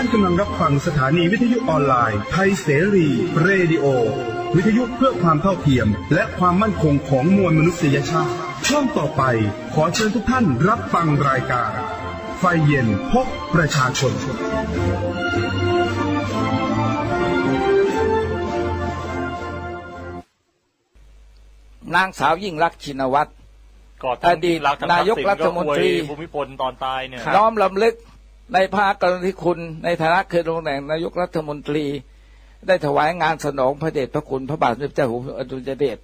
านกำลังรับฟังสถานีวิทยุออนไลน์ ไทยเสรี เรดิโอ วิทยุเพื่อความเท่าเทียม และความมั่นคงของมวลมนุษยชาติ ช่วงต่อไปขอเชิญทุกท่านรับฟังรายการ ไฟเย็นพบประชาชน นางสาวยิ่งรักษณ์ชินวัตร ก่อนทั้งอดีตรักทั้งนายกทัษิณรัฐมนตรีก็อวยภูมิพลตอนตายเนี่ย น้อมลำลึก ในพระกรณาธิคุณในฐานะเคยดำรงตำแหน่งนายกรัฐมนตรี ได้ถวายงานสนองพระเดชพระคุณพระบาทสมเด็จเจ้าอยู่หัวอดุลยเดช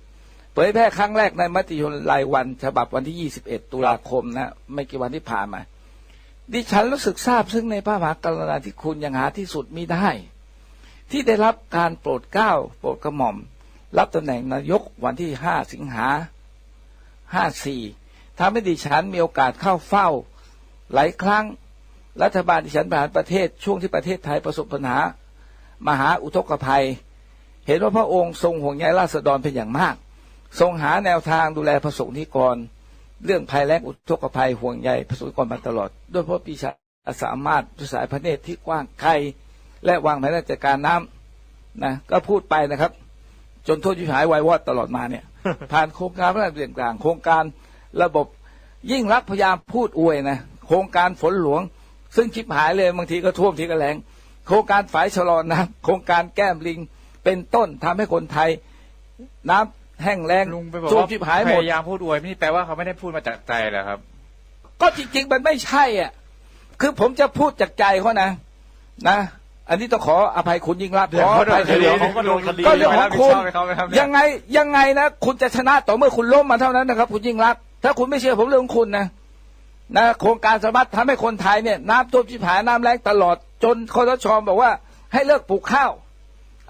เผยแพร่ครั้งแรกในมติชนรายวันฉบับวันที่ 21 ตุลาคมนะ ไม่กี่วันที่ผ่านมา ดิฉันรู้สึกทราบซึ่งในพระมหากรณาธิคุณอย่างหาที่สุดมิได้ ที่ได้รับการโปรดเกล้าโปรดกระหม่อม รับตำแหน่งนายกวันที่ 5 สิงหา 54ทำให้ดิฉันมีโอกาสเข้าเฝ้า หลายครั้ง รัฐบาลดิฉันบริหารประเทศช่วงที่ประเทศไทยประสบปัญหา มหาอุทกภัย เห็นว่าพระองค์ทรงห่วงใยราษฎรเป็นอย่างมาก ทรงหาแนวทางดูแลประสงค์นิกร เรื่องภัยแล้งอุทกภัยห่วงใยประสงค์นิกรมาตลอด ด้วยเพราะปีชาสามารถด้วยสายพระเนตรที่กว้างไกลและวางแผนราชการน้ำนะก็พูดไปนะครับ จนโทษยุหายวายวอดตลอดมาเนี่ย ผ่านโครงการพระราชดำเนินต่างๆโครงการระบบยิ่งรักษณ์พยายามพูดอวยนะโครงการฝนหลวง ซึ่งชิบหายเลยบางทีก็ท่วมทีก็แรงโครงการฝายชะลอน้ำโครงการแก้มลิงเป็นต้นทำให้คนไทยน้ำแห้งแล้งลุงไปบอกท่วมว่าชิบหายหมพดยายามพูดอวยนี่แปลว่าเขาไม่ได้พูดมาจากใจเหรอครับ ก็จริงๆมันไม่ใช่อะ คือผมจะพูดจากใจเขานะนะอันนี้ต้องขออภัยคุณยิ่งรักษณ์ขออภัยเดี๋ยวเดี๋ยวเขาก็โดนคดีก็เรื่องของคุณไม่รับผิดชอบให้เขาไหมครับเนี่ยยังไงยังไงนะ คุณจะชนะต่อเมื่อคุณล้มมาเท่านั้นนะครับ คุณยิ่งรักษณ์ถ้าคุณไม่เชื่อผมเรื่องของคุณนะ นะโครงการสามารถทำให้คนไทยเนี่ยน้ำท่วมชิบหายน้ำแรงตลอดจนคอสชบอกว่าให้เลิกปลูกข้าว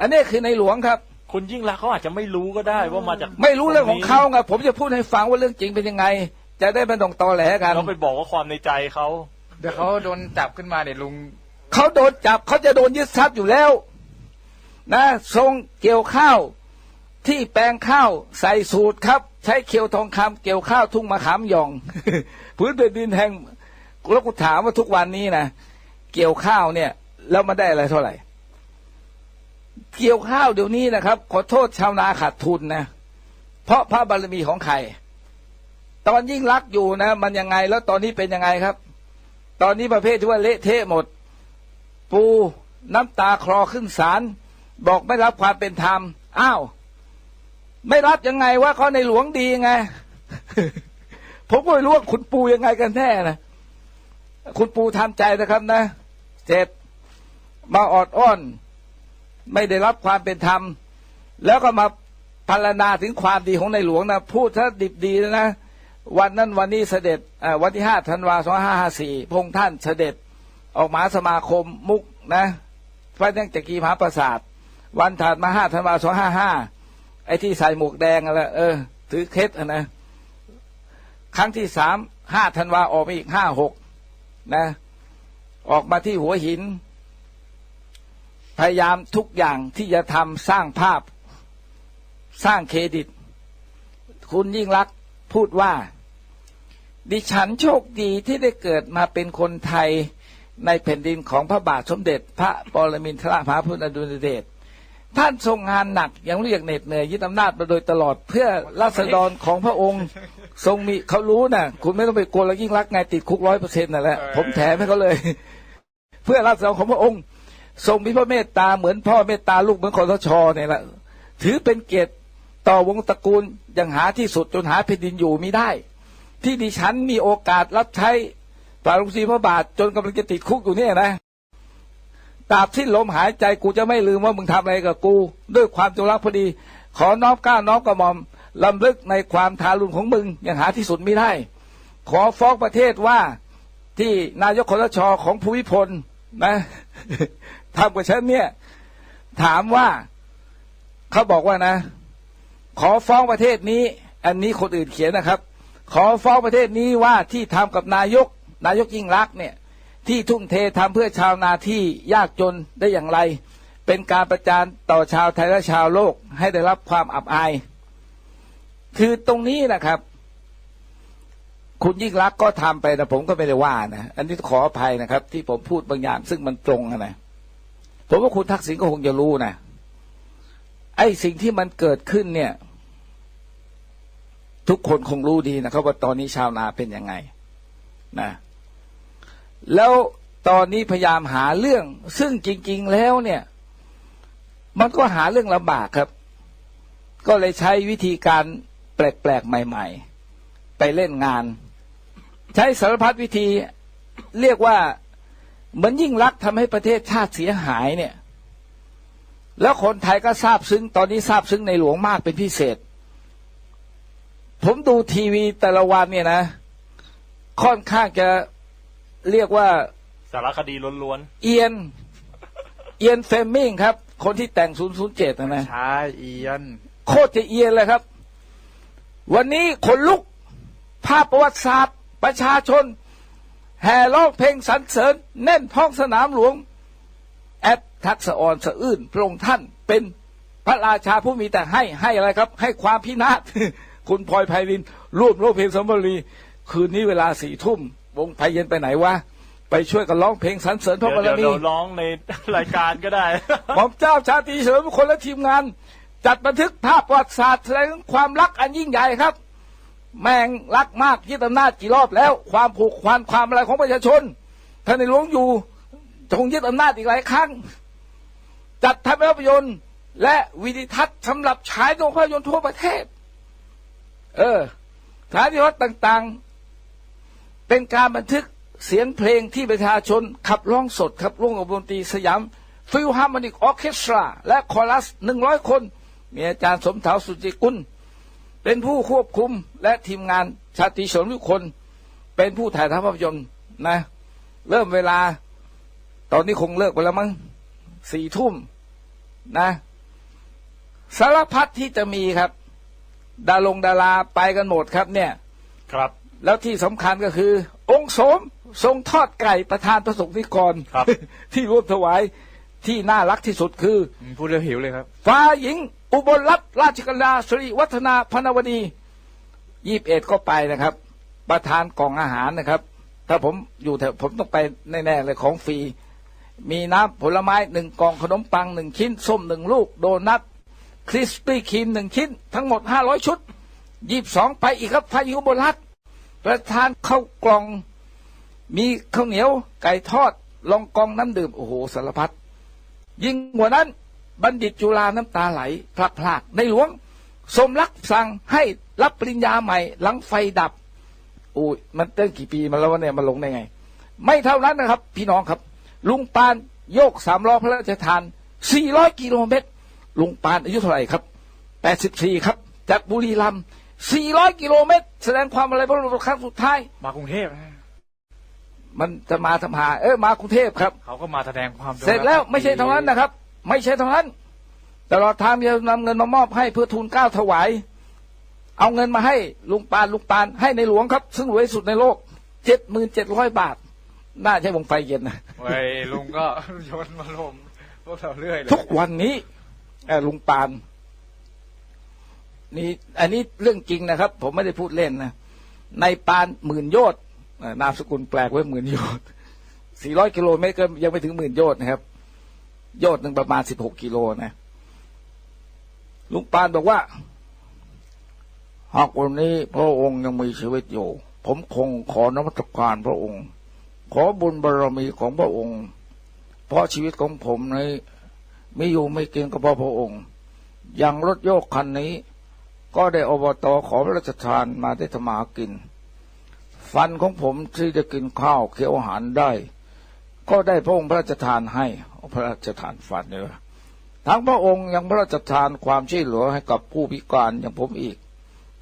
อันนี้คือในหลวงครับ คุณยิ่งรักษณ์เขาอาจจะไม่รู้ก็ได้ว่ามาจากไม่รู้เรื่องของเขาไงผมจะพูดให้ฟังว่าเรื่องจริงเป็นยังไง จะได้ไม่ต้องตอแหลกันเราไปบอกว่าความในใจเขาเดี๋ยวเขาโดนจับขึ้นมาเนี่ยลุงเขาโดนจับเขาจะโดนยึดทรัพย์อยู่แล้ว นะทรงเกี่ยวข้าว ที่แปลงข้าวใส่สูตรครับ ใช้เขียวทองคำเกี่ยวข้าวทุ่งมะขามหยอง พื้นแผ่นดินแห่งแล้วกูถามว่าทุกวันนี้นะเกี่ยวข้าวเนี่ย แล้วมาได้อะไรเท่าไหร่ เกี่ยวข้าวเดี๋ยวนี้นะครับ ขอโทษชาวนาขาดทุนนะเพราะพระบารมีของใครตอนยิ่งรักอยู่นะ มันยังไงแล้วตอนนี้เป็นยังไงครับ ตอนนี้ประเภทที่ว่าเละเทะหมด ปูน้ำตาคลอขึ้นศาลบอกไม่รับความเป็นธรรมอ้าว ไม่รับยังไงว่าเขาในหลวงดีไง ผมก็ไม่รู้ว่าคุณปูยังไงกันแน่นะคุณปูทำใจนะครับนะ เจ็บมาออดอ้อน ไม่ได้รับความเป็นธรรม แล้วก็มาพรรณนาถึงความดีของในหลวงนะพูดถ้าดิบดีนะวันนั้นวันนี้เสด็จวันที่ห้าธันวาสองห้าห้าสี่พงค์ท่านเสด็จออกมาสมาคมมุกนะพระนั่งจักรีมหาประสาท วันถัดมาห้าธันวาสองห้าห้า ไอ้ที่ใส่หมวกแดงอะไรเออ ถือเคสนะ ครั้งที่สามห้าธันวาออกมาอีกห้าหกนะ ออกมาที่หัวหิน พยายามทุกอย่างที่จะทำสร้างภาพ สร้างเครดิต คุณยิ่งรักพูดว่า ดิฉันโชคดีที่ได้เกิดมาเป็นคนไทยในแผ่นดินของพระบาทสมเด็จ พระปรมินทรมหาภูมิอดุลยเดช ท่านทรงงานหนักอย่างเรียกเหน็ดเหนื่อยยึดอำนาจมาโดยตลอด เพื่อราษฎรของพระองค์ ทรงมีเขารู้นะคุณไม่ต้องไปกลัวแล้วยิ่งรักษณ์ไงติดคุกร้อยเปอร์เซ็นต์นั่นแหละเออผมแถมให้เขาเลย เพื่อราษฎรของพระองค์ ทรงมีพระเมตตาเหมือนพ่อเมตตาลูกเหมือนคอสชเนี่ยแหละถือเป็นเกียรติต่อวงตระกูลอย่างหาที่สุดจนหาแผ่นดินอยู่มิได้ ที่ดิฉันมีโอกาสรับใช้ฝ่าลุงศรีพระบาทจนกำลังจะติดคุกอยู่เนี่ยนะ ตราบที่ลมหายใจกูจะไม่ลืมว่ามึงทำอะไรกับกู ด้วยความจงรักภักดี ขอน้อมกล้าน้อมกระหม่อมลำลึกในความทารุณของมึงอย่างหาที่สุดไม่ได้ ขอฟ้องประเทศว่าที่นายกคอสชของภูมิพลนะทำกับฉันเนี่ย ถามว่าเขาบอกว่านะ ขอฟ้องประเทศนี้ อันนี้คนอื่นเขียนนะครับ ขอฟ้องประเทศนี้ว่าที่ทำกับนายก นายกยิ่งรักเนี่ย ที่ทุ่มเททำเพื่อชาวนาที่ยากจนได้อย่างไร เป็นการประจานต่อชาวไทยและชาวโลกให้ได้รับความอับอาย คือตรงนี้นะครับ คุณยิ่งรักก็ทำไปนะผมก็ไม่ได้ว่านะอันนี้ขออภัยนะครับ ที่ผมพูดบางอย่างซึ่งมันตรงนะผมว่าคุณทักษิณก็คงจะรู้นะไอ้สิ่งที่มันเกิดขึ้นเนี่ย ทุกคนคงรู้ดีนะครับว่าตอนนี้ชาวนาเป็นยังไง นะ แล้วตอนนี้พยายามหาเรื่อง ซึ่งจริง ๆ แล้วเนี่ย มันก็หาเรื่องลำบากครับ ก็เลยใช้วิธีการแปลกๆ ใหม่ ๆ ไปเล่นงาน ใช้สารพัดวิธีเรียกว่าเหมือนยิ่งรักทำให้ประเทศชาติเสียหายเนี่ย แล้วคนไทยก็ทราบซึ้งตอนนี้ทราบซึ้งในหลวงมากเป็นพิเศษ ผมดูทีวีแต่ละวันเนี่ยนะ ค่อนข้างจะ เรียกว่าสารคดีล้วนเอียน เอียนเฟมมิงครับ คนที่แต่ง 007นะนะใช่เอียน โคตรจะเอียนเลยครับ วันนี้คนลุกภาพประวัติศาสตร์ ประชาชน แห่ร้องเพลงสรรเสริญแน่นท้องสนามหลวง แอดทักษะอ่อนสะอื้นพระองค์ท่านเป็นพระราชาผู้มีแต่ให้ให้อะไรครับ ให้ความพินาศ คุณพลอยไพรินร่วมร้องเพลงสมบรี คืนนี้เวลาสี่ทุ่ม วงไพเย็นไปไหนวะไปช่วยกันร้องเพลงสรรเสริญๆพระบารเดี๋ยวมีเดี๋ยวร้องในรายการก็ได้หม่อมเจ้าชาตรีเฉลิมมงคลและทีมงาน จัดบันทึกภาพประวัติศาสตร์แสดงถึงความรักอันยิ่งใหญ่ครับ แม่งรักมากยึดอำนาจกี่รอบแล้ว ความผูกพันความอะไรของประชาชนท่านในหลวงอยู่คงยึดอำนาจอีกหลายครั้ง จัดทำภาพยนตร์และวิดีทัศน์สำหรับฉายโรงภาพยนตร์ทั่วประเทศ เออสถานที่วัดต่างๆ เป็นการบันทึกเสียงเพลงที่ประชาชนขับร้องสดครับร่วมกับดนตรีสยามฟิลฮาร์โมนิกออเคสตรา และคอรัสหนึ่งร้อยคน มีอาจารย์สมเถาสุจิกุล เป็นผู้ควบคุมและทีมงานชาติชนทุกคน เป็นผู้ถ่ายทำภาพยนตร์นะ เริ่มเวลา ตอนนี้คงเลิกไปแล้วมั้งสี่ทุ่มนะสารพัดที่จะมีครับ ดาลงดาราไปกันหมดครับเนี่ย ครับ แล้วที่สำคัญก็คือ องค์โสมทรงทอดไก่ประธานพระสงฆ์นิกรครับที่ร่วมถวายที่น่ารักที่สุดคือพูดแล้วหิวเลยครับฟ้าหญิง อุบลรัตนราชกัลยาสิริวัฒนาพนวดียี่บเอ็ดก็ไปนะครับ ประธานกล่องอาหารนะครับ ถ้าผมอยู่แถวผมต้องไปแน่ๆเลยของฟรีมีน้ำผลไม้หนึ่งกล่องขนมปังหนึ่งชิ้น ส้มหนึ่งลูก โดนัทคริสปี้ครีมหนึ่งชิ้น ทั้งหมดห้าร้อยชุดยี่สองไปอีกครับฟ้าหญิงอุบลรัตน์ ประธานข้าวกล่อง มีข้าวเหนียว ไก่ทอดลองกองน้ำดื่ม โอ้โหสารพัดยิ่งกว่านั้น บัณฑิตจุฬาน้ำตาไหลพลักพลากในหลวง สมรักสั่งให้รับปริญญาใหม่ หลังไฟดับโอ้ยมันตั้งกี่ปีมาแล้ววะเนี่ยมาลงได้ไง ไม่เท่านั้นนะครับ พี่น้องครับ ลุงปานโยกสามล้อพระราชทาน 400 กิโลเมตรลุงปานอายุเท่าไหร่ครับ 84 ครับ จากบุรีรัมย์ 400 กิโลเมตร แสดงความอะไรพระบรมครั้งสุดท้าย มากรุงเทพนะมันจะมาทำหา เออมากรุงเทพครับ เขาก็มาแสดงความเสร็จแล้วไม่ใช่เท่านั้นนะครับ ไม่ใช่เท่านั้นตลอดทางจะนำเงินมามอบให้เพื่อทูลเกล้าถวาย เอาเงินมาให้ลุงปานลุงปานให้ในหลวงครับ ซึ่งรวยที่สุดในโลกเจ็ดหมื่นเจ็ดร้อยบาท น่าใช่วงไฟเย็นนะไว้ลุงก็โยนมาลมพวกเราเรื่อยเลยทุกวันนี้เอ่อลุงปาน นี่อันนี้เรื่องจริงนะครับ ผมไม่ได้พูดเล่นนะในปานหมื่นโยชน์เอ่อนามสกุลแปลกไว้หมื่นโยชน์สี่ร้อยกิโลเมตรก็ยังไม่ถึงหมื่นโยชน์นะครับ โยชน์หนึ่งประมาณสิบหกกิโลนะลุงปานบอกว่าหากวันนี้พระองค์ยังมีชีวิตอยู่ ผมคงขอนมัสการพระองค์ ขอบุญบารมีของพระองค์ เพราะชีวิตของผมนี้ไม่อยู่ไม่กินก็เพราะพระองค์ อย่างรถโยกคันนี้ ก็ได้อบตขอพระราชทานมาได้ทำมาหากิน ฟันของผมที่จะกินข้าวเคี้ยวอาหารได้ ก็ได้พระองค์พระราชทานให้พระราชทานฟันเนี่ยทั้งพระองค์ยังพระราชทานความช่วยเหลือให้กับผู้พิการอย่างผมอีก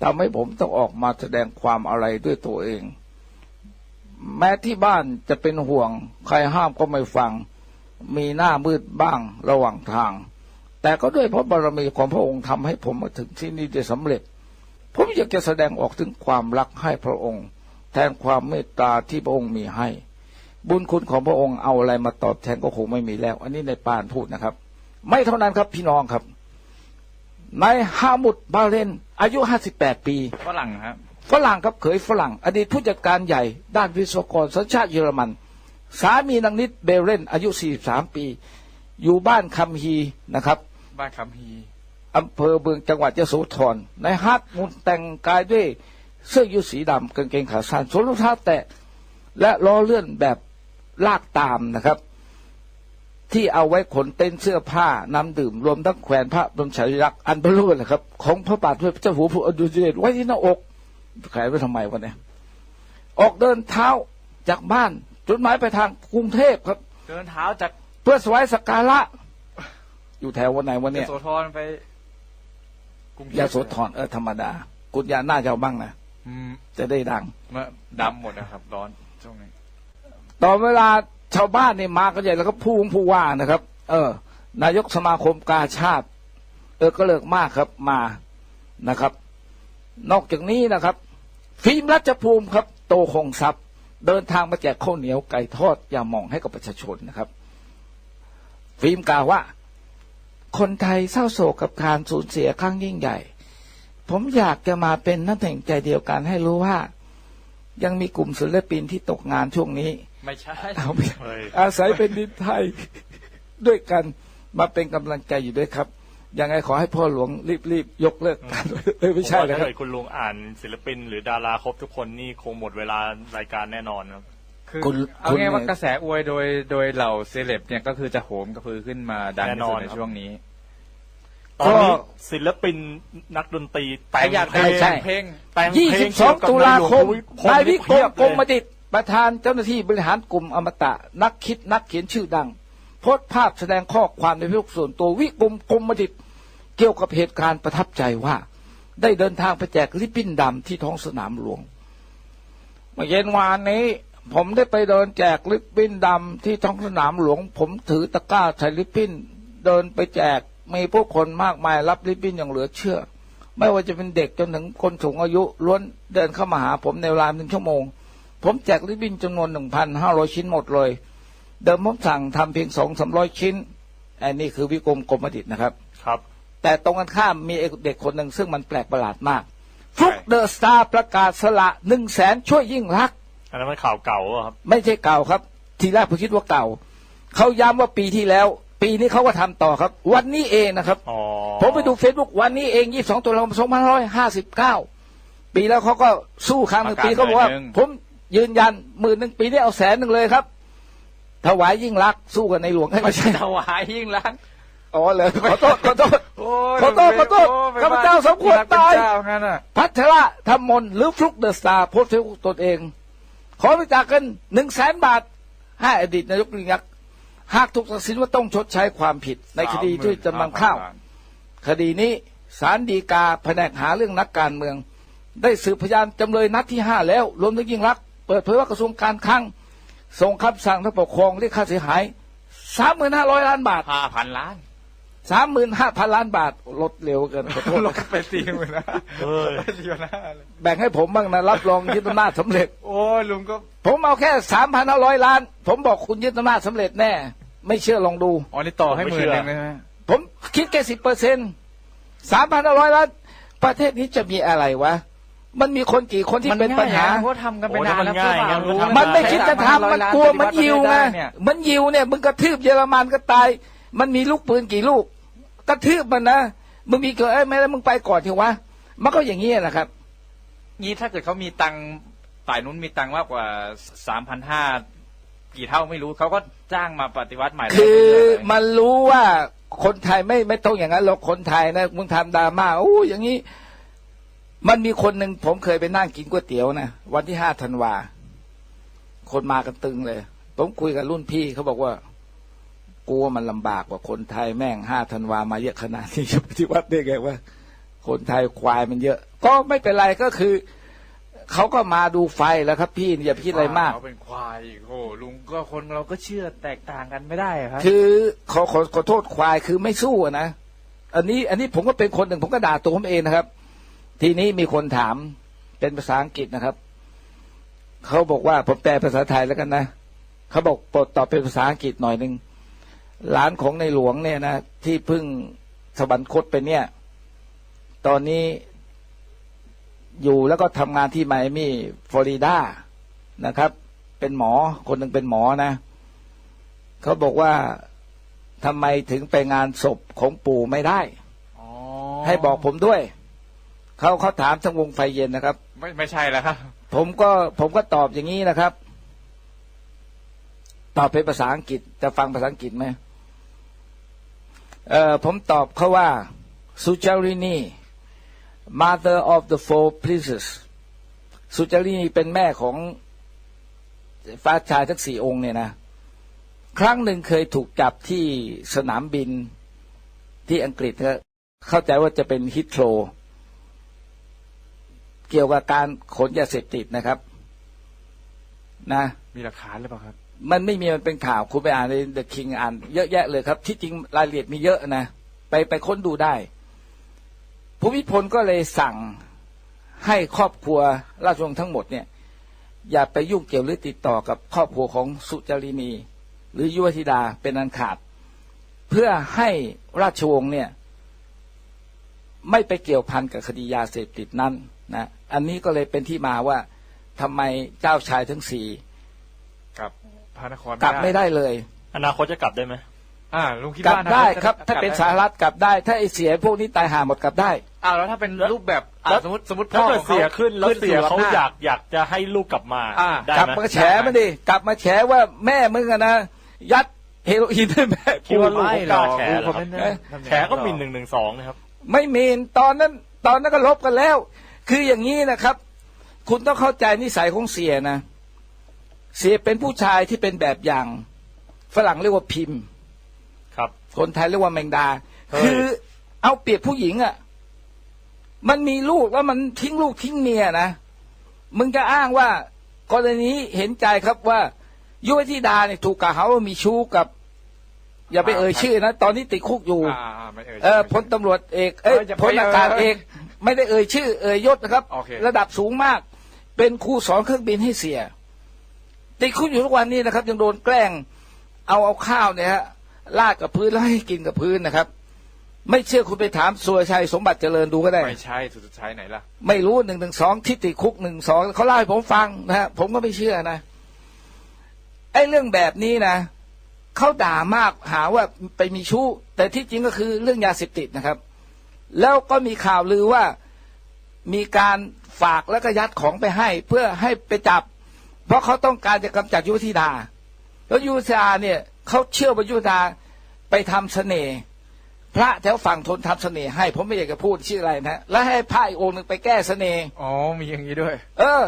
ทำให้ผมต้องออกมาแสดงความอะไรด้วยตัวเอง แม้ที่บ้านจะเป็นห่วง ใครห้ามก็ไม่ฟัง มีหน้ามืดบ้างระหว่างทาง แต่ก็ด้วยพระบารมีของพระองค์ทำให้ผมมาถึงที่นี่ได้สำเร็จ ผมอยากจะแสดงออกถึงความรักให้พระองค์ แทนความเมตตาที่พระองค์มีให้ บุญคุณของพระองค์เอาอะไรมาตอบแทนก็คงไม่มีแล้ว อันนี้ในปานพูดนะครับ ไม่เท่านั้นครับพี่น้องครับนายฮามุดบาเลนอายุ58ปีฝรั่งครับฝรั่งครับเขยฝรั่ง อดีตผู้จัดการใหญ่ ด้านวิศวกรสัญชาติเยอรมัน สามีนางนิดเบลเลนอายุ 43 ปี อยู่บ้านคำฮีนะครับ บ้านคำฮีอำเภอเมืองจังหวัดยโสธรในายฮัทมุนแต่งกายด้วยเสื้อยืดสีดำกางเกงขาสั้นสวมรองเท้าแตะและล้อเลื่อนแบบลากตามนะครับ ที่เอาไว้ขนเต็นท์เสื้อผ้าน้ำดื่มรวมทั้งแขวนพระบรมฉายาลักษณ์อันเบลอเลยครับ ของพระบาทสมเด็จพระเจ้าอยู่หัวผู้อดุลยเดชไว้ที่หน้าอกแขวนไว้ทำไมวะเนี่ยออกเดินเท้าจากบ้าน จุดหมายไปทางกรุงเทพครับ เดินเท้าจากเพื่อสวายสักการะ อยู่แถววันไหนวันยเนี้ยโสธรไปกรุงเทพยาโสธรเออธรรมดา กุญญาน่าจะเอาบ้างนะอืมจะได้ดัง เมื่อดำหมดนะครับ ร้อนช่วงนี้ตอนเวลาชาวบ้านนี่มากันใหญ่แล้วก็ผู้วงผู้ว่านะครับ เออ นายกสมาคมกาชาติ เออก็เลิกมากครับมานะครับ นอกจากนี้นะครับ ฟิล์มรัชภูมิครับ โตคงทรัพย์ เดินทางมาแจกข้าวเหนียวไก่ทอดยาหมองให้กับประชาชนนะครับ ฟิล์มกล่าวว่า คนไทยเศร้าโศกกับการสูญเสียครั้งยิ่งใหญ่ ผมอยากจะมาเป็นน้ำแห่งใจเดียวกันให้รู้ว่า ยังมีกลุ่มศิลปินที่ตกงานช่วงนี้ ไม่ใช่เอาไปเฮ้ยอาศัยเป็นดินไทยด้วยกันมาเป็นกำลังใจอยู่ด้วยครับยังไงขอให้พ่อหลวงรีบๆยกเลิกการเอ้ยไม่ใช่ผมว่านะถ้าครับเกิดคุณลุงอ่านศิลปิน หรือดาราครบทุกคนนี่คงหมดเวลารายการแน่นอนครับ คือคุณเอาคุณ ง่ายว่ากระแสอวยโดยโดยเหล่าเซเลบเนี่ยก็คือจะโหมกระพือขึ้นมาดังที่สุดแน่นอนในครับ ช่วงนี้ ตอนนี้ศิลปินนักดนตรีแต่อยากเพลได้งใช่ เพลง แต่งเพลงเกี่ยวกับ22 ตุลาคมในหลวงนายวิกรเพียมบกรมเลยดิตประธานเจ้าหน้าที่บริหารกลุ่มอมตะ นักคิดนักเขียนชื่อดัง โพสต์ภาพแสดงข้อความในเฟซบุ๊กส่วนตัววิกรมกรมดิตเกี่ยวกับเหตุการณ์ประทับใจว่า ได้เดินทางไปแจกลิปปิ้นดำที่ท้องสนามหลวงเมื่อเย็นวานนี้ ผมได้ไปเดินแจกลิปปิ้นดำที่ท้องสนามหลวง ผมถือตะกร้าใส่ลิปปิ้น เดินไปแจกมีผู้คนมากมายรับลิปปิ้นอย่างเหลือเชื่อ ไม่ว่าจะเป็นเด็กจนถึงคนสูงอายุล้วนเดินเข้ามาหาผมในเวลาหนึ่งชั่วโมง ผมแจกลิปปิ้นจำนวนหนึ่งพันห้าร้อยชิ้นหมดเลย เดิมผมสั่งทำเพียงสองสามร้อยชิ้นอันนี้คือวิกรมกรมดิตนะครับ ครับ แต่ตรงกันข้ามมีเด็กคนหนึ่งซึ่งมันแปลกประหลาดมากฟลุกเดอะสตาร์ประกาศสละหนึ่งแสนช่วยยิ่งรัก อันนั้นมันข่าวเก่าอะครับ ไม่ใช่เก่าครับ ทีแรกผมคิดว่าเก่าเขาย้ำว่าปีที่แล้ว ปีนี้เขาก็ทำต่อครับ วันนี้เองนะครับอ๋อผมไปดูเฟซบุ๊กวันนี้เอง22ตุลาคม2559ปีแล้วเขาก็สู้ครั้งหนึ่งปีเขาบอกว่า ผมยืนยันหมื่นหนึ่งปีนี้เอาแสนหนึ่งเลยครับถวายยิ่งรักษณ์สู้กันในหลวงให้ไม่ไม่ใช่ใช่ถวายยิ่งรักษณ์อ๋อเลยขอโทษขอโทษโอ้ยขอโทษขอโทษไปข้าพเจ้าสมควรเป็นตายเจ้างั้นอะพัทระธรรมมนหรือฟลุกเดอะสตาร์โพสต์เฟซบุ๊กตนเอง ขอบริจาคกันหนึ่งแสนบาทให้อดีตนายกยิ่งรักษณ์หากถูกตัดสินว่าต้องชดใช้ความผิด ในคดีด้วยจำนำข้าว คดีนี้ศาลฎีกาแผนกหาเรื่องนักการเมือง ได้สืบพยานจำเลยนัดที่ห้าแล้วรวมถึงยิ่งรักษณ์เปิดเผยว่ากระทรวงการคลังส่งคำสั่งทางปกครองเรียกค่าเสียหายสามหมื่นห้าร้อยล้านบาทห้าพันล้าน สามหมื่นห้าพันล้านบาทลดเร็วเกินขอโทษลดไปสี่หมื่นนะเฮ้ยสี่หมื่นห้าเลยแบ่งให้ผมบ้างนะ รับรองยึดอำนาจสำเร็จ โอ้ยลุงก็ ผมเอาแค่สามพันห้าร้อยล้าน ผมบอกคุณยึดอำนาจสำเร็จแน่ ไม่เชื่อลองดูอ๋อนี่ต่อให้หมื่นหนึ่งเลยไหมผมคิดแค่สิบเปอร์เซ็นสามพันห้าร้อยล้าน ประเทศนี้จะมีอะไรวะมันมีคนกี่คนที่เป็นปัญหาเพราะทำกันไปโอ้นานถ้ามันแล้วง่ายเพื่องั้นรู้มันมันไม่คิดจะทำมันกลัวมันยิวไงเนี่ยมันยิวเนี่ยมึงกระทืบเยอรมันก็ตาย มันมีลูกปืนกี่ลูก กระทืบมันนะมึงมีเกิดเอ้ยไม่แล้วมึงไปก่อนเถอะวะมันก็อย่างนี้แหละครับงี้ถ้าเกิดเขามีตังค์ฝ่ายนู้นมีตังค์มากกว่าสามพันห้ากี่เท่าไม่รู้เขาก็จ้างมาปฏิวัติใหม่คือเรื่อยๆมันรู้ว่าคนไทยไม่ไม่ต้องอย่างนั้นหรอกคนไทยนะมึงทำดราม่าโอ้อย่างนี้ มันมีคนหนึ่งผมเคยไปนั่งกินก๋วยเตี๋ยวนะวันที่ห้าธันวาคนมากันตึงเลย ผมคุยกับรุ่นพี่เขาบอกว่า กลัวมันลำบากกว่าคนไทยแม่งห้าธันวามาเยอะขนาดนี้จะปฏิวัติได้ไงว่า คนไทยควายมันเยอะ ก็ไม่เป็นไรก็คือเขาก็มาดูไฟแล้วครับพี่อย่าพิดอะไรมากเขาเป็นควายอีกโอ้ลุงก็คนเราก็เชื่อแตกต่างกันไม่ได้อะครับ คือขอขอขอโทษควายคือไม่สู้อะนะอันนี้อันนี้ผมก็เป็นคนหนึ่งผมก็ด่าตัวผมเองนะครับ ทีนี้มีคนถามเป็นภาษาอังกฤษนะครับเขาบอกว่าผมแปลภาษาไทยแล้วกันนะเขาบอกโปรดตอบเป็นภาษาอังกฤษหน่อยหนึ่ง หลานของในหลวงเนี่ยนะที่เพิ่งสวรรคตไปเนี่ย ตอนนี้อยู่แล้วก็ทำงานที่ไมอามี่ฟลอริดานะครับ เป็นหมอคนหนึ่งเป็นหมอนะเขาบอกว่าทำไมถึงไปงานศพของปู่ไม่ได้อ๋อให้บอกผมด้วย เขาเขาถามทั้งวงไฟเย็นนะครับ ไม่ไม่ใช่แล้วครับ ผมก็ผมก็ตอบอย่างนี้นะครับ ตอบเป็นภาษาอังกฤษจะฟังภาษาอังกฤษไหม เอ่อผมตอบเขาว่าสุจารินี mother of the four princes สุจารินีเป็นแม่ของฟ้าชายทั้งสี่องค์เนี่ยนะ ครั้งหนึ่งเคยถูกจับที่สนามบินที่อังกฤษเข้าใจว่าจะเป็นฮิตโ r รเกี่ยวกับการขนยาเสพติดนะครับ นะ มีหลักฐานหรือเปล่าครับ มันไม่มีมันเป็นข่าวคุณไปอ่านในเดอะคิงอ่านเยอะแยะเลยครับ ที่จริงรายละเอียดมีเยอะนะไปไปค้นดูได้ภูมิพลก็เลยสั่งให้ครอบครัวราชวงศ์ทั้งหมดเนี่ย อย่าไปยุ่งเกี่ยวหรือติดต่อกับครอบครัวของสุจารินี หรือยุวธิดาเป็นอันขาด เพื่อให้ราชวงศ์เนี่ย ไม่ไปเกี่ยวพันกับคดียาเสพติดนั้นนะอันนี้ก็เลยเป็นที่มาว่าทำไมเจ้าชายทั้งสี่กับ พระนครกลับไม่ได้เลย อนาคตจะกลับได้ไหมอ่าลุงคิดกลับว่าอนาคตได้ครับจะถ้าเป็นกลัสหรัฐกลับได้ ถ้าไอเสียพวกนี้ตายห่าหมดกลับได้ อ้าวแล้วถ้าเป็นรูปแบบอะแล้ว สมมติสมมติถ้าพ่อเกิดเสียขึ้นแล้วขึ้เสียสู่เขาอำนจอยากอยากจะให้ลูกกลับมาอ่า ได้กลับไหมมาแฉมันดิกลับมาแฉว่าแม่มึงอะนะยัดเฮโรอีนให้แม่คิดว่าลูกไม่เขาหกรล้าอกแฉลูกเหรอเขาครับไม่น่าทำอย่างนั้นแฉก็หมินรอหนึ่งหนึ่งสองนะครับ ไม่มีตอนนั้น ตอนนั้นก็ลบกันแล้ว คืออย่างนี้นะครับ คุณต้องเข้าใจนิสัยของเสียนะ เสียเป็นผู้ชายที่เป็นแบบอย่าง ฝรั่งเรียกว่าพิมพ์ ครับ คนไทยเรียกว่าแมงดาเฮ้ยคือเอาเปรียบผู้หญิงอะ่ะ มันมีลูกแล้วมันทิ้งลูกทิ้งเมียนะ มึงจะอ้างว่ากรณีนี้เห็นใจครับว่ายุวธิดาเนี่ยถูกกล่าวหาว่ามีชู้กับ อย่าไปเอ่ยชื่อนะ ตอนนี้ติดคุกอยู่อ่าอ่าไม่เอ่ยเออพลตำรวจเอกเอ้ยเอออย่าไปพลอากาศเอกไม่ได้เอ่ยชื่อ เอ่ยยศนะครับโอเคระดับสูงมาก เป็นครูสอนเครื่องบินให้เสีย ติดคุกอยู่ทุกวันนี้นะครับ ยังโดนแกล้ง เอาเอาข้าวเนี่ยฮะลาดกับพื้นแล้วให้กินกับพื้นนะครับ ไม่เชื่อคุณไปถามสุรชัยสมบัติเจริญดูก็ได้ ไม่ใช่สุดท้ายไหนล่ะ ไม่รู้หนึ่งหนึ่งสองที่ติดคุกหนึ่งสองเขาเล่าให้ผมฟังนะฮะผมก็ไม่เชื่อนะไอ้เรื่องแบบนี้นะเขาด่ามากหาว่าไปมีชู้ แต่ที่จริงก็คือเรื่องยาเสพติดนะครับ แล้วก็มีข่าวลือว่ามีการฝากแล้วก็ยัดของไปให้ เพื่อให้ไปจับ เพราะเขาต้องการจะกำจัดยุวธิดา แล้วยุวธิดาเนี่ยเขาเชื่อว่ายุวธิดาไปทำเสน่ห์พระแถวฝั่งทนทำเสน่ห์ให้ผมไม่อยากจะพูดชื่ออะไรนะแล้วให้พระอีกองค์หนึ่งไปแก้เสน่ห์อ๋อมีอย่างนี้ด้วย เออ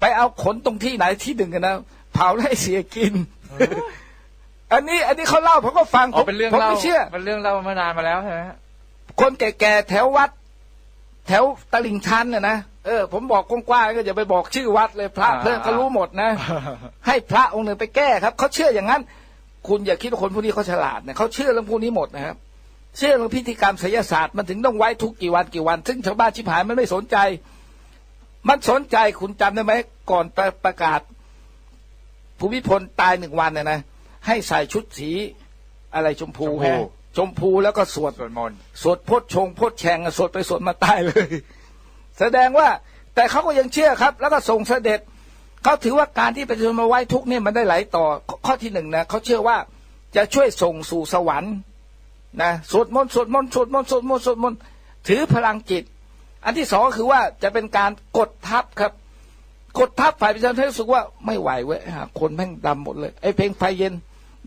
ไปเอาขนตรงที่ไหนที่หนึ่งกันนะเผาแล้วให้เสียกินอันนี้ อันนี้เขาเล่าผมก็ฟังอ๋อเป็นเรื่องผมเล่าไม่เชื่อเป็นเรื่องเล่ามานานมาแล้วใช่ไหมฮะคนแก่ๆแถววัด แถวตลิ่งชันน่ะนะ เออผมบอกกว้างๆก็อย่าไปบอกชื่อวัดเลยพระอ่าเพื่อนก็รู้หมดนะ ให้พระองค์หนึ่งไปแก้ครับเขาเชื่ออย่างนั้น คุณอย่าคิดว่าคนพวกนี้เขาฉลาดนะเขาเชื่อเรื่องพวกนี้หมดนะครับ เชื่อเรื่องพิธีกรรมไสยศาสตร์มันถึงต้องไว้ทุกกี่วันกี่วัน ซึ่งชาวบ้านชิบหายมันไม่สนใจ มันสนใจคุณจำได้ไหมก่อนประประกาศ ภูมิพลตายหนึ่งวันเนี่ยนะให้ใส่ชุดสีอะไรชมพูชมพูฮะชมพูแล้วก็สวดสวดมนต์สวดพดชงพดแข่งอะสวดไปสวดมาตายเลย แสดงว่าแต่เขาก็ยังเชื่อครับ แล้วก็ส่งเสด็จเขาถือว่าการที่ประชาชนมาไว้ทุกข์เนี่ยมันได้ไหลต่อข้อข้อที่หนึ่งนะเขาเชื่อว่าจะช่วยส่งสู่สวรรค์นะสวดมนต์สวดมนต์สวดมนต์สวดมนต์สวดมนต์ถือพลังจิต อันที่สองก็คือว่าจะเป็นการกดทับครับ กดทับฝ่ายประชาชนให้รู้สึกว่าไม่ไหวเว้ยหาคนแม่งดำหมดเลยไอ้เพลงไฟเย็น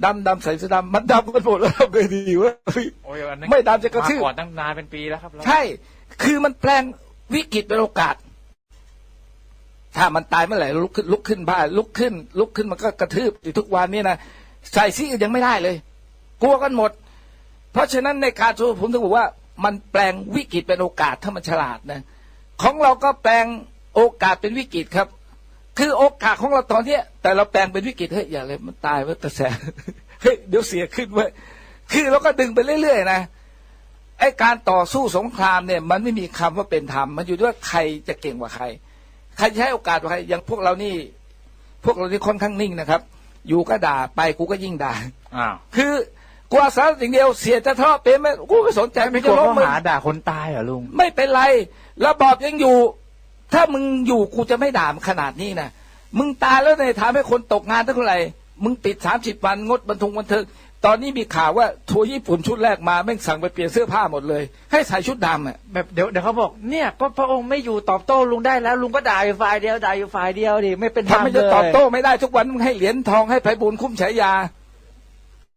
ดำดำใส่เสื้อดำมันดำกันหมดแล้วทำไงดีวะโอ้ยอันนั้นไม่ตามจะกระทืบมาก่อนตั้งนานเป็นปีแล้วครับเราใช่ คือมันแปลง วิกฤตเป็นโอกาส ถ้ามันตายเมื่อไหร่ลุกขึ้นลุกขึ้นบ้าลุกขึ้น ลุกขึ้นมันก็กระทืบอยู่ทุกวันนี้นะใส่ซี่ยังไม่ได้เลย กลัวกันหมด เพราะฉะนั้นในการสู้ผมถึงบอกว่า มันแปลงวิกฤตเป็นโอกาสถ้ามันฉลาดนะ ของเราก็แปลงโอกาสเป็นวิกฤตครับ คือโอกาสของเราตอนเนี้ย แต่เราแปลงเป็นวิกฤตเฮ้ยอย่าเลยมันตายเว้ยแต่แสเฮ้ยเดี๋ยวเสียขึ้นเว้ยคือเราก็ดึงไปเรื่อยๆนะ ไอ้การต่อสู้สงครามเนี่ย มันไม่มีคำว่าเป็นธรรม มันอยู่ที่ว่าใครจะเก่งกว่าใคร ใครจะให้โอกาสกว่าใครอย่างพวกเรานี่ พวกเรานี่ค่อนข้างนิ่งนะครับ อยู่ก็ด่าไปกูก็ยิ่งด่าอ้าวคือกลัวสารสิ่งเดียวเสียจะทะเลาะเป็นไหมกูไม่สนใจไม่จะกลัวล้มข้อมึงหาด่าคนตายเหรอลุงไม่เป็นไรระบอบยังอยู่ ถ้ามึงอยู่กูจะไม่ด่ามงขนาดนี้นะมึงตายแล้วเนี่ยทำให้คนตกงานเท่าไหร่มึงปิดสามสิบวันงดบรรทุงบันเทิง ตอนนี้มีข่าวว่าทัวร์ญี่ปุ่นชุดแรกมาแม่งสั่งไปเปลี่ยนเสื้อผ้าหมดเลย ให้ใส่ชุดดำอะแบบเดี๋ยวเดี๋ยวเขาบอกเนี่ยก็พระองค์ไม่อยู่ตอบโต้ลุงได้แล้วลุงก็ด่าอยู่ฝ่ายเดียวด่าอยู่ฝ่ายเดียวดิไม่เป็นธรรทำมไม่เลจะยตอบโต้ไม่ได้ทุกวันมึงให้เหรียญทองให้ไพบูลย์คุ้มฉายา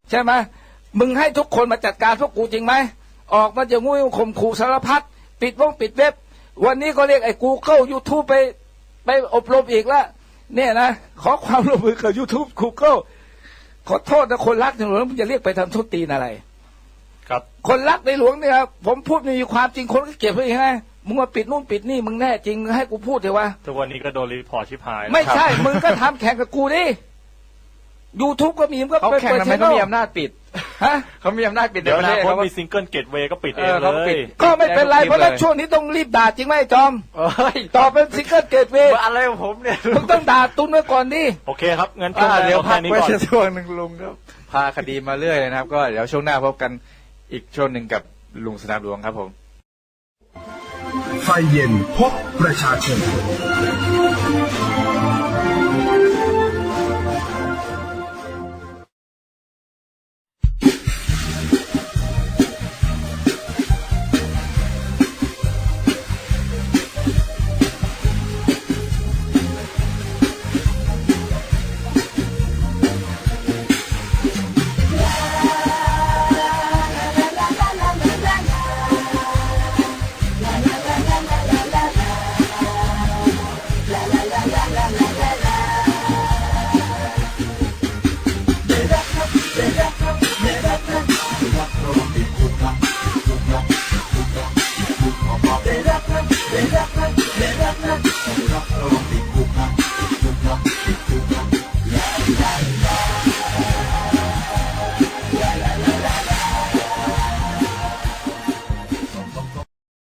ใช่ไหมมึงให้ทุกคนมาจัดการพวกกูจริงไหมออกมาจะงุ้ยข่มขู่สารพัดปิดวงปิดเว็บ วันนี้ก็เรียกไอ้กูเกิลยูทูบไปไปอบรมอีกแล้วเนี่ยนะขอความร่วมมือกับ YouTube Google ขอโทษนะคนรักในหลวงมึงจะเรียกไปทำทุตีนอะไร ครับ คนรักในหลวงเนี่ยครับผมพูดมีความจริงคนก็เก็บไว้ไงมึงมาปิดนู่นปิดนี่มึงแน่จริงให้กูพูดเถอะวะทุกวันนี้ก็โดนรีพอร์ตชิบหายแล้วไม่ใช่ มึงก็ทำแข่งกับกูดิยูทูบก็มีมึงก็เขาไปแข่งเปิดทำไมชต้องแนมีลอำนาจปิด ฮะเขามีอำนาจปิดเดี๋ยวในอประนาเทศคตเขาก็มีซิงเกิลเกตเวย์ก็ปิดเอเองอเลเขาปิดย ก็ไม่เป็นไรให้เพราะคลิปฉะนั้นเลยช่วงนี้ต้องรีบด่าจริงไหมไอ้จอม เอ้ยต่อเป็นซิงเกิลเกตเวย์อะไรของผมเนี่ย มึงต้องด่าตุนไว้ก่อนดิ โอเคครับ งั้นช่วงอ่าแรกเดี๋ยวเอาพัแค่กนี้ไว้ก่อน ช่วงหนึ่งลุงครับ พาคดีมาเรื่อยเลยนะครับ ก็เดี๋ยวช่วงหน้าพบกันอีกช่วงหนึ่งกับลุงสนามหลวงครับผม ไฟเย็นพบประชาชน